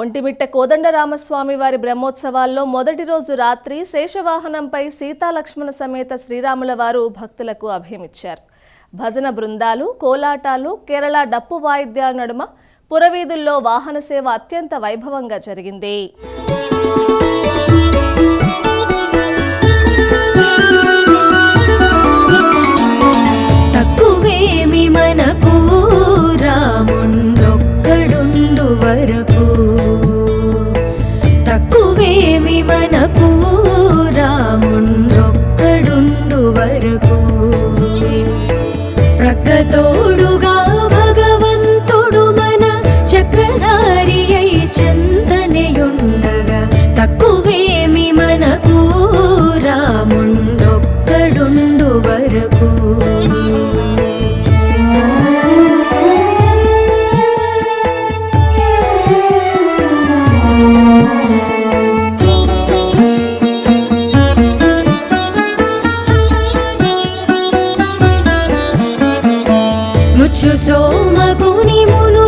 ఒంటిమిట్ట కోదండరామస్వామి వారి బ్రహ్మోత్సవాల్లో మొదటి రోజు రాత్రి శేషవాహనంపై సీతాలక్ష్మణ సమేత శ్రీరాముల వారు భక్తులకు అభయమిచ్చారు. భజన బృందాలు కోలాటాలు కేరళ డప్పు వాయిద్యాల నడుమ పురవీధుల్లో వాహన సేవ అత్యంత వైభవంగా జరిగింది. తక్కువేమి మనకు రాముండొక్కడుండు వరకు. నువ్వేమి మనకు? రాముండొక్కడుండు వరకు. ప్రక్కతోడుగా భగవంతుడు మన చక్రధారి అయి చెందనయుండగా. తక్కువేమి మనకు? రాముండొక్కడుండు వరకు. ముచ్చు సోమగుని మును